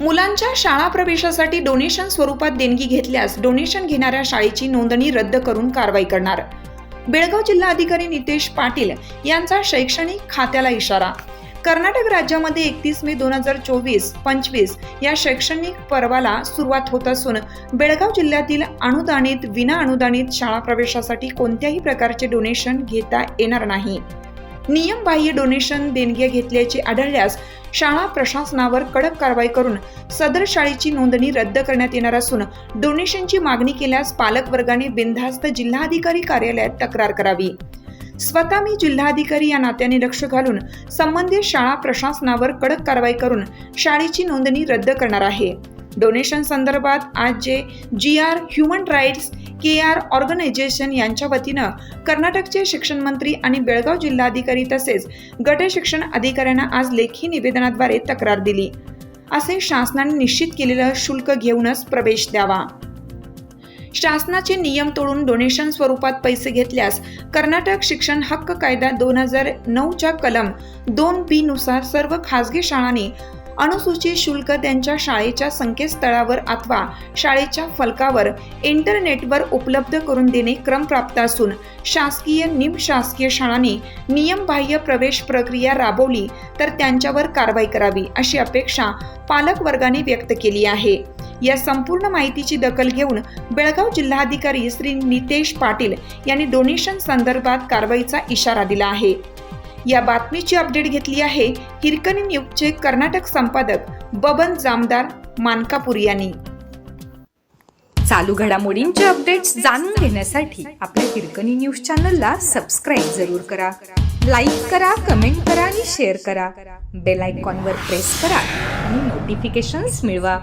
मुलांच्या शाळा प्रवेशासाठी डोनेशन स्वरूपात देणगी घेतल्यास डोनेशन घेणाऱ्या शाळेची नोंदणी रद्द करून कारवाई करणार. बेळगाव जिल्हाधिकारी नितेश पाटील यांचा शैक्षणिक खात्याला इशारा कर्नाटक राज्यामध्ये एकतीस मे दोन हजार चोवीस पंचवीस या शैक्षणिक पर्वाला सुरुवात होत असून बेळगाव जिल्ह्यातील अनुदानित विना अनुदानित शाळा प्रवेशासाठी कोणत्याही प्रकारचे डोनेशन घेता येणार नाही. नियमबाह्य डोनेशन देणग्या घेतल्याचे आढळल्यास शाळा प्रशासनावर कडक कारवाई करून सदर शाळेची नोंदणी रद्द करण्यात येणार असून डोनेशनची मागणी केल्यास पालकवर्गाने बिनधास्त जिल्हाधिकारी कार्यालयात तक्रार करावी. स्वतः मी जिल्हाधिकारी या नात्याने लक्ष घालून संबंधित शाळा प्रशासनावर कडक कारवाई करून शाळेची नोंदणी रद्द करणार आहे. डोनेशन संदर्भात आज J G R human rights K R organisation यांच्या वतीनं कर्नाटकचे शिक्षण मंत्री आणि बेळगाव जिल्हाधिकारी तसेच गट शिक्षण अधिकाऱ्यांना आज लेखी निवेदनाद्वारे तक्रार दिली. असे शासनाने निश्चित केलेलं शुल्क घेऊनच प्रवेश द्यावा. शासनाचे नियम तोडून डोनेशन स्वरूपात पैसे घेतल्यास कर्नाटक शिक्षण हक्क कायदा दोन हजार नऊच्या कलम दोन बी नुसार सर्व खासगी शाळांनी अनुसूचित शुल्क त्यांच्या शाळेच्या संकेतस्थळावर अथवा शाळेच्या फलकावर इंटरनेटवर उपलब्ध करून देणे क्रमप्राप्त असून शासकीय निमशासकीय शाळांनी नियमबाह्य प्रवेश प्रक्रिया राबवली तर त्यांच्यावर कारवाई करावी अशी अपेक्षा पालकवर्गाने व्यक्त केली आहे. या संपूर्ण माहितीची दखल घेऊन बेळगाव जिल्हाधिकारी श्री नितेश पाटील यांनी डोनेशन संदर्भात कारवाईचा इशारा दिला आहे. या बातमीची अपडेट घेतली आहे हिरकणी न्यूजचे कर्नाटक संपादक बबन जामदार मानकापूर यांनी. चालू घडामोडींचे अपडेट्स जाणून घेण्यासाठी आपल्या हिरकणी न्यूज चॅनलला सबस्क्राईब जरूर करा. लाईक करा कमेंट करा आणि शेअर करा. बेल आयकॉनवर प्रेस करा आणि नोटिफिकेशन्स मिळवा.